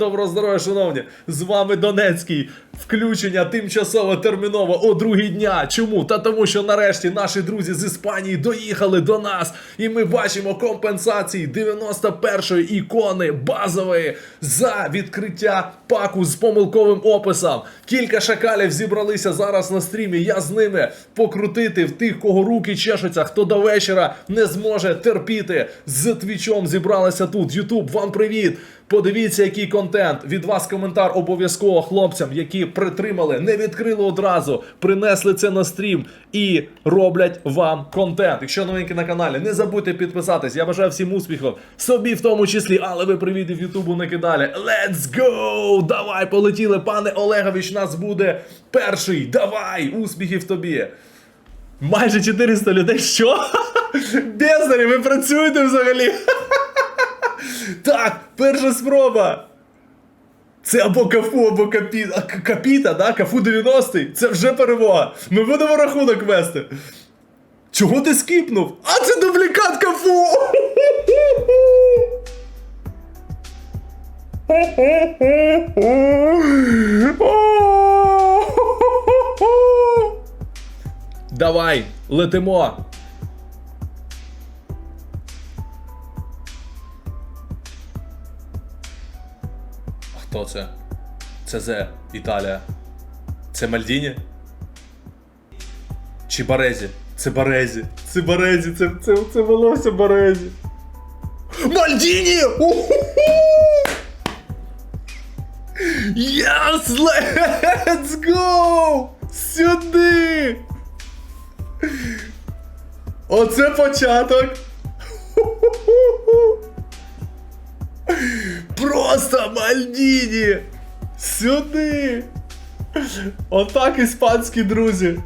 Доброго здоров'я, шановні! З вами Донецький. Включення тимчасово терміново о другій дня. Чому? Та тому, що нарешті наші друзі з Іспанії доїхали до нас, і ми бачимо компенсації 91-ї ікони базової за відкриття паку з помилковим описом. Кілька шакалів зібралися зараз на стрімі. Я з ними покрутити в тих, кого руки чешуться, хто до вечора не зможе терпіти. З твічом зібралися тут. Ютуб, вам привіт! Подивіться, який контент. Від вас коментар обов'язково хлопцям, які притримали, не відкрили одразу, принесли це на стрім і роблять вам контент. Якщо новенькі на каналі, не забудьте підписатись. Я бажаю всім успіхів, собі в тому числі, але ви привіт в Ютубу не кидали. Let's go! Давай, полетіли, пане Олегович, нас буде перший. Давай! Успіхів тобі! Майже 400 людей. Що? Бездарі, ви працюєте взагалі? Так, перша спроба. Це або кафу, або капіта. Капіта, да? Кафу 90-й. Це вже перемога. Ми будемо рахунок вести. Чого ти скіпнув? А це дублікат кафу! Давай, летимо. Хто це? Зе, Італія. Це Мальдіні? Чи Барезі? Це Барезі. Це Барезі, це, це, це волосся Барезі. Мальдіні! Yes! Let's go! Сюди! Оце початок! Просто Мальдіні! Сюди! Отак іспанські друзі!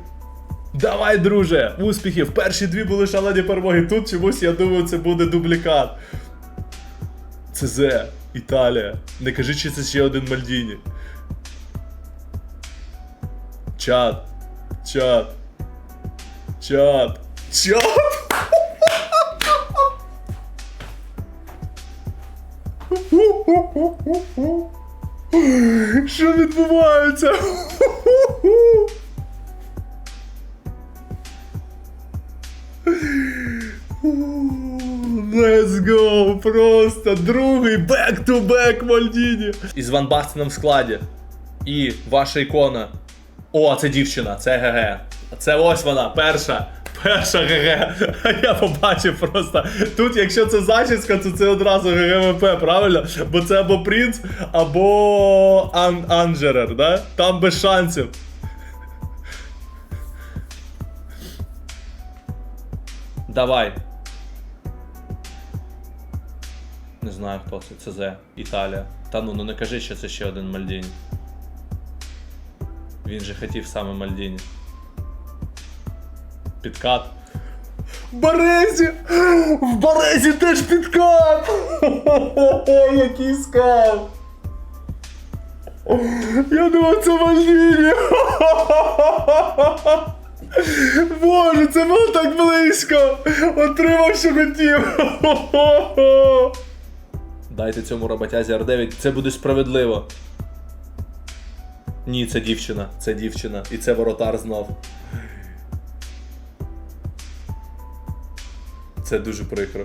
Давай, друже! Успіхів! Перші дві були шалені перемоги. Тут чомусь, я думаю, це буде дублікат. ЦЗ, Італія. Не кажи, чи це ще один Мальдіні. Чат. Чат. Чат. Чат. Що відбувається? Let's go! Просто другий бек-ту-бек Мальдіні. Із Ван Бастеном в складі. І ваша ікона. О, це дівчина, це ГГ. Це ось вона, перша. Перша ГГ. Я побачив просто. Тут, якщо це зачіска, то це одразу ГГВП, правильно? Бо це або принц, або Ан Анджерер, да? Там без шансів. Давай. Не знаю хто це. ЦЗ. Італія. Та ну, ну не кажи, що це ще один Мальдіні. Він же хотів саме Мальдіні. Підкат. Барезі! В Барезі теж підкат! Який скав! Я думав, це Мальдіні! Боже, це було так близько! Отримав, що хотів! Дайте цьому роботязі R9, це буде справедливо. Ні, це дівчина, це дівчина. І це воротар знов. Це дуже прикро.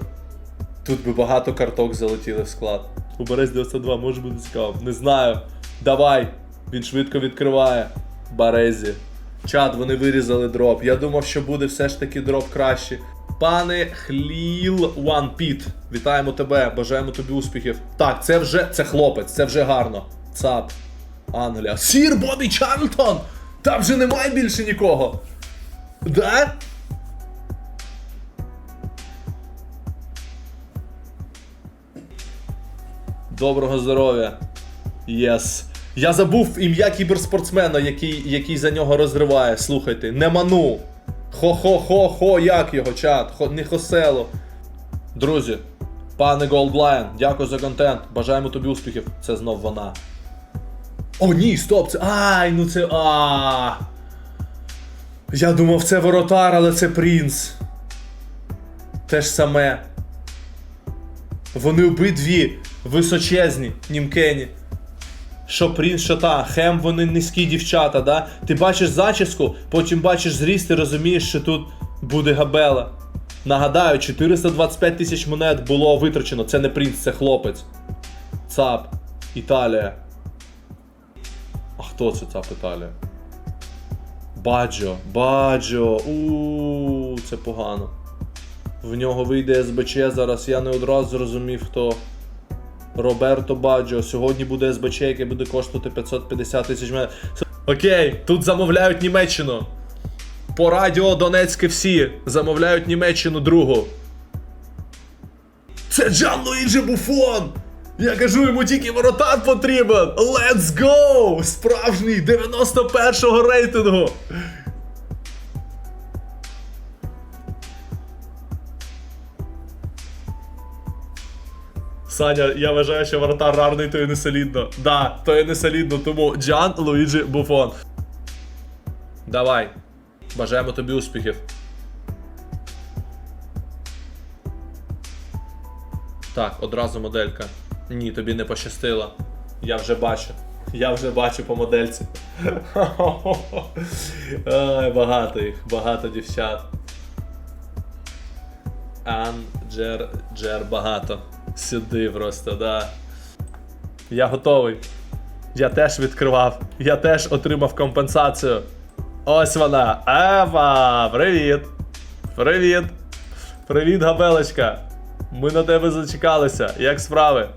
Тут би багато карток залетіли в склад. У Берез 92 може бути цікаво. Не знаю. Давай! Він швидко відкриває. Барезі. Чат, вони вирізали дроп. Я думав, що буде все ж таки дроп краще. Пане Хліл One Pit, вітаємо тебе, бажаємо тобі успіхів. Так, це вже це хлопець, це вже гарно. Цап. Англія. Сір Бобі Чарлтон! Там вже немає більше нікого. Да? Доброго здоров'я. Єс. Я забув ім'я кіберспортсмена, який, який за нього розриває. Слухайте, не ману. Хо-хо-хо-хо, як його чат? Хо, не Хосело. Друзі, пане Голдлайн, дякую за контент. Бажаємо тобі успіхів. Це знов вона. О, ні, стоп, це. Ай, ну це. А. Я думав, це воротар, але це принц. Те ж саме. Вони обидві височезні, німкені. що принц, що та, хем вони низькі дівчата, да? Ти бачиш зачіску, потім бачиш зріст і розумієш, що тут буде габела. Нагадаю, 425 тисяч монет було витрачено. Це не принц, це хлопець. ЦАП. Італія. А хто це ЦАП Італія? Баджо, Баджо. у це погано. В нього вийде СБЧ зараз. Я не одразу зрозумів, хто. Роберто Баджо. Сьогодні буде СБЧ, який буде коштувати 550 тисяч монет. Окей, тут замовляють Німеччину. По радіо Донецьке всі замовляють Німеччину другу. Це Джан Луїджі Буфон! Я кажу, йому тільки воротар потрібен! Let's go! Справжній 91-го рейтингу! Саня, я вважаю, що воротар рарний, то і не солідно. Да, то і не солідно, тому Джан Луїджі Буфон. Давай. Бажаємо тобі успіхів. Так, одразу моделька. Ні, тобі не пощастило. Я вже бачу. Я вже бачу по модельці. Ай, багато їх, багато дівчат. Ан, Джер, Джер, багато. Сюди просто, да. Я готовий. Я теж відкривав. Я теж отримав компенсацію. Ось вона. Ева! Привіт! Привіт! Привіт, габелочка! Ми на тебе зачекалися. Як справи?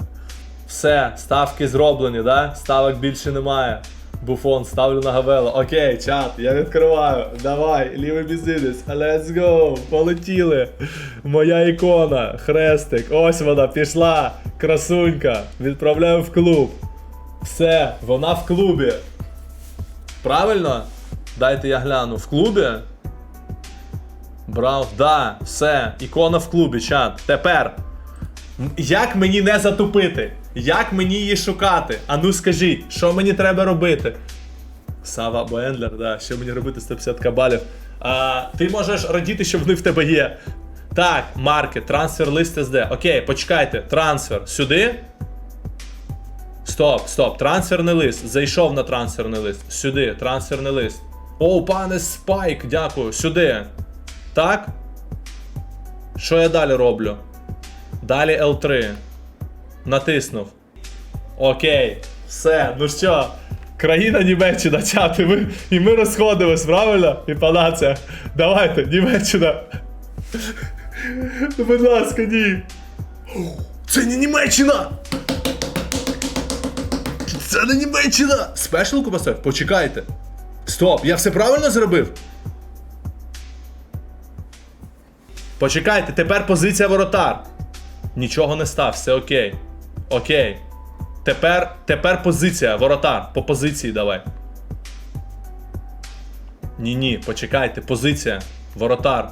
Все, ставки зроблені, да? Ставок більше немає. Буфон, ставлю на гавело. Окей, чат, я відкриваю. Давай, лівий бізнес. Let's go! Полетіли. Моя ікона, хрестик. Ось вона пішла. Красунька. Відправляю в клуб. Все, вона в клубі. Правильно? Дайте я гляну. В клубі? Брав, да, все, ікона в клубі, чат. Тепер. Як мені не затупити? Як мені її шукати? А ну скажіть, що мені треба робити? Сава Бендлер, да, що мені робити 150 кабалів. А, ти можеш радіти, що вони в тебе є. Так, маркет, трансфер лист SD. Окей, почекайте. Трансфер сюди. Стоп, стоп, трансферний лист. Зайшов на трансферний лист. Сюди, трансферний лист. О, пане Спайк, дякую. Сюди. Так. Що я далі роблю? Далі L3. Натиснув. Окей. Все, ну що? Країна Німеччина, чати, ми, і ми розходимось, правильно? І по націях. Давайте, Німеччина. Ну, будь ласка, ні. Це не Німеччина! Це не Німеччина! Спешалку поставив? Почекайте. Стоп, я все правильно зробив? Почекайте, тепер позиція воротар. Нічого не став, все окей. Окей. Тепер, тепер позиція, воротар. По позиції давай. Ні, ні, почекайте, позиція. Воротар.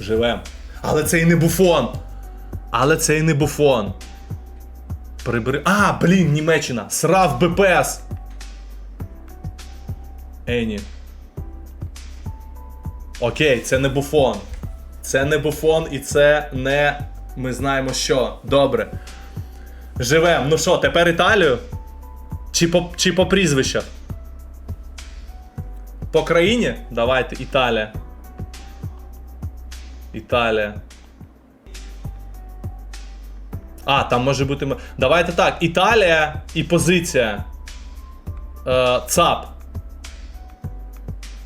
Живем. Але це і не буфон. Але це і не буфон. Прибери. А, блін, Німеччина. Срав БПС. Ені. Окей, це не буфон. Це не буфон і це не. Ми знаємо що. Добре. Живем. Ну що, тепер Італію? Чи по, чи по прізвищах? По країні? Давайте, Італія. Італія. А, там може бути. Давайте так. Італія і позиція. Е, ЦАП.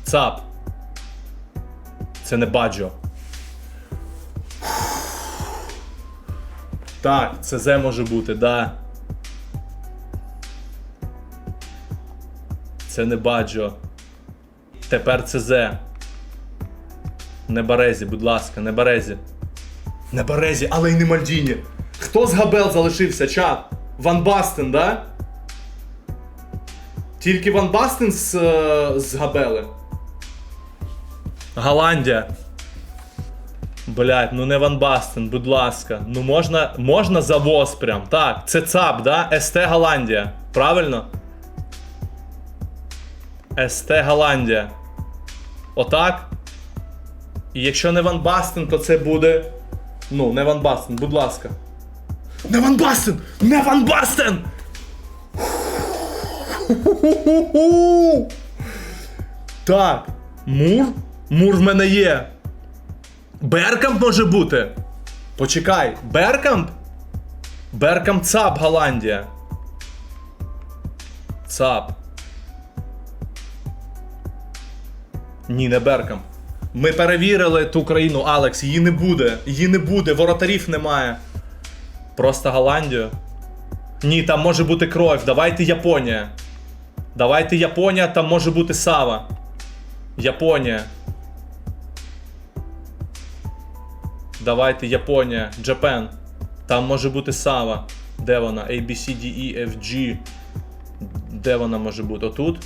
ЦАП. Це не баджо. Так, це З може бути, да. Це не баджо. Тепер це З. Не Барезі, будь ласка, не Барезі. Не Барезі, але й не Мальдіні. Хто з Габел залишився, чат? Ван Бастен, да? Тільки Ван Бастен з, е, з Габели. Голландія. Блять, ну не Ван Бастен, будь ласка. Ну можна, можна завоз прям. Так, це ЦАП, да? СТ Голландія. Правильно? СТ Голландія. Отак. І якщо не Ван Бастен, то це буде. Ну, не Ван Бастен, будь ласка. Не Ван Бастен! Не Ван Бастен! Так, Мур? Мур в мене є. Беркамп може бути. Почекай, Беркамп? Беркамп ЦАП Голландія. ЦАП. Ні, не Беркамп. Ми перевірили ту країну, Алекс, її не буде. Її не буде, воротарів немає. Просто Голландію. Ні, там може бути кров. Давайте Японія. Давайте Японія, там може бути Сава. Японія. Давайте Японія. Джапен. Там може бути Сава. Де вона? A, B, C, D, E, F, G. Де вона може бути? Отут?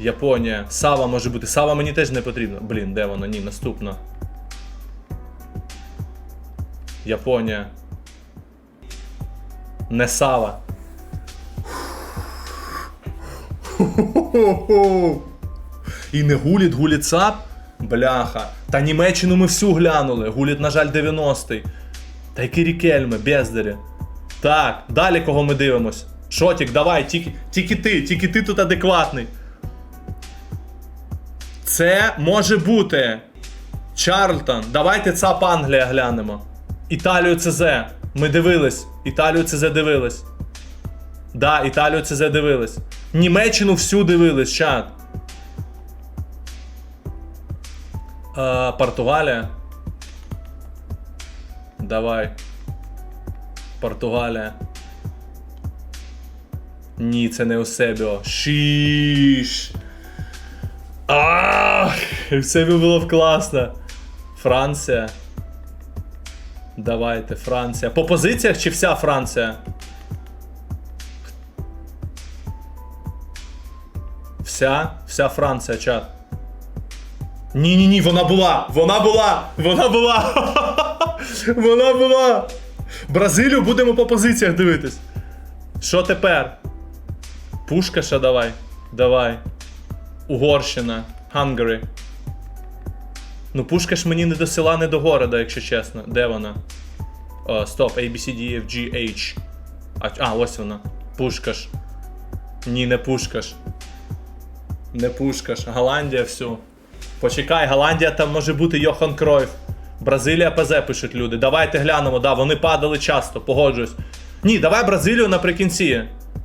Японія. Сава може бути. Сава мені теж не потрібно. Блін, де вона? Ні, наступна. Японія. Не Сава. І не гуліт, гуліт САП? Бляха. Та Німеччину ми всю глянули. Гуліт, на жаль, 90-й. Та й Кірікельми, бездарі. Так, далі кого ми дивимось? Шотік, давай, тільки, тільки ти, тільки ти тут адекватний. Це може бути Чарльтон. Давайте ЦАП Англія глянемо. Італію ЦЗ. Ми дивились. Італію ЦЗ дивились. Да, Італію ЦЗ дивились. Німеччину всю дивились, чат. Е, Португалія. Давай. Португалія. Ні, це не Осебіо. Шіш. Ах, все би було б класно. Франція. Давайте, Франція. По позиціях чи вся Франція? Вся? Вся Франція, чат. Ні, ні, ні, вона була! Вона була! Вона була! Вона була! Бразилію будемо по позиціях дивитись. Що тепер? Пушкаша давай. Давай. Угорщина. Hungary. Ну, Пушкаш мені не до села, не до города, якщо чесно. Де вона? Стоп, A, G, H. А, а, ось вона. Пушкаш. Ні, не Пушкаш. Не Пушкаш. Голландія всю. Почекай, Голландія там може бути Йохан Кройф. Бразилія ПЗ пишуть люди. Давайте глянемо, да, вони падали часто, погоджуюсь. Ні, давай Бразилію наприкінці.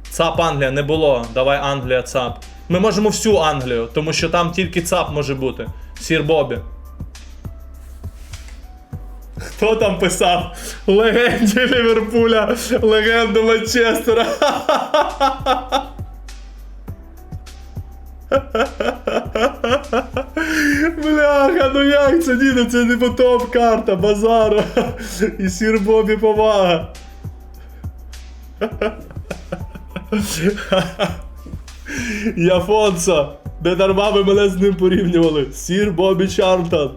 ЦАП Англія не було. Давай Англія ЦАП. Ми можемо всю Англію, тому що там тільки ЦАП може бути. Сір Бобі. Хто там писав? Легенді Ліверпуля, легенду Манчестера. Бляха, ну як це ні, ну це не потоп карта, базару. І сір Бобі повага. Яфонсо, не дарма ви мене з ним порівнювали. Сір Бобі Чарлтон.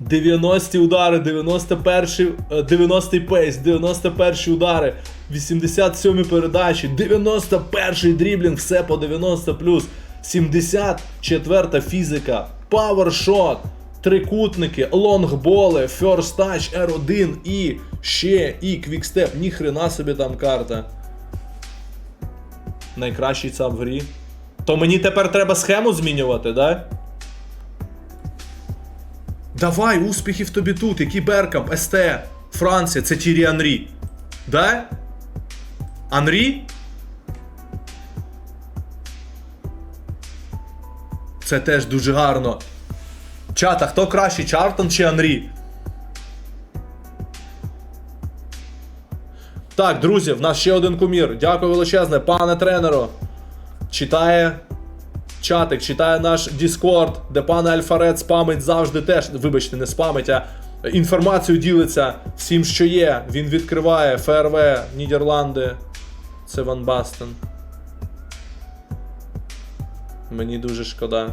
90 удари, 91 е, 90 пейс, 91 удари, 87 передачі, 91 дріблінг, все по 90 плюс, 74 фізика, павершот, трикутники, лонгболи, тач, R1 і ще і квікстеп. Ніхрена собі там карта. Найкращий ЦАП в грі. То мені тепер треба схему змінювати, да? Давай, успіхів тобі тут, який Беркамп, СТ, Франція, це Тірі Анрі. Да? Анрі? Це теж дуже гарно. Чата, хто кращий, Чартон чи Анрі? Так, друзі, в нас ще один кумір. Дякую величезне, пане тренеру. Читає чатик, читає наш Discord, де пане Альфарет спамить завжди теж. Вибачте, не спамить, а інформацію ділиться всім, що є. Він відкриває ФРВ, Нідерланди. Це Ван Бастен. Мені дуже шкода.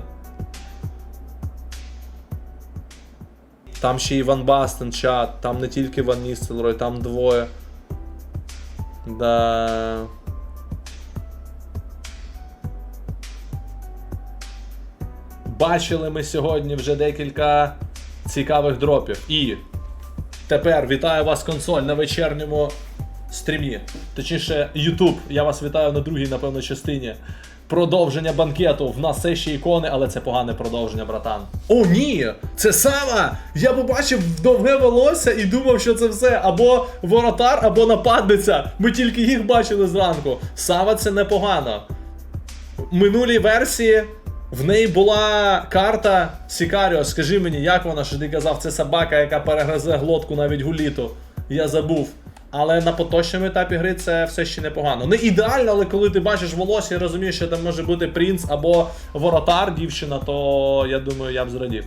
Там ще і Ван Бастен чат, там не тільки Ван Ністелрой, там двоє. Да. Бачили ми сьогодні вже декілька цікавих дропів. І Тепер вітаю вас консоль на вечірньому стрімі. Точніше, YouTube. Я вас вітаю на другій, напевно, частині. Продовження банкету. В нас все ще ікони, але це погане продовження, братан. О, ні! Це Сава! Я побачив довге волосся і думав, що це все або воротар, або нападниця. Ми тільки їх бачили зранку. Сава це непогано. В минулій версії в неї була карта Сікаріо. Скажи мені, як вона, що ти казав, це собака, яка перегризе глотку навіть гуліту. Я забув. Але на поточному етапі гри це все ще непогано. Не ідеально, але коли ти бачиш волосся і розумієш, що там може бути принц або воротар, дівчина, то я думаю, я б зрадів.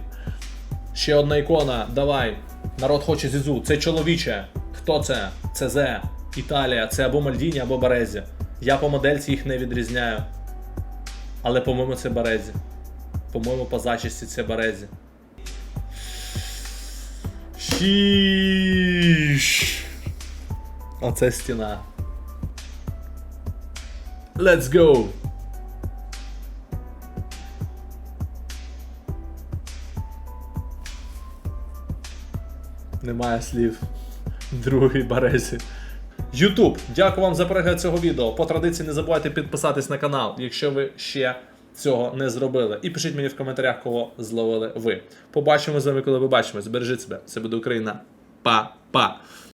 Ще одна ікона, давай. Народ хоче зізу. Це чоловіче. Хто це? Це Зе. Італія. Це або Мальдіні, або Березі. Я по модельці їх не відрізняю. Але, по-моєму, це Березі. По-моєму, по зачісті це Березі. Шіш. Оце стіна. Let's go! Немає слів. Другий березі. Ютуб, дякую вам за перегляд цього відео. По традиції не забувайте підписатись на канал, якщо ви ще цього не зробили. І пишіть мені в коментарях, кого зловили ви. Побачимо з вами, коли побачимось. Бережіть себе. Це буде Україна. Па-па.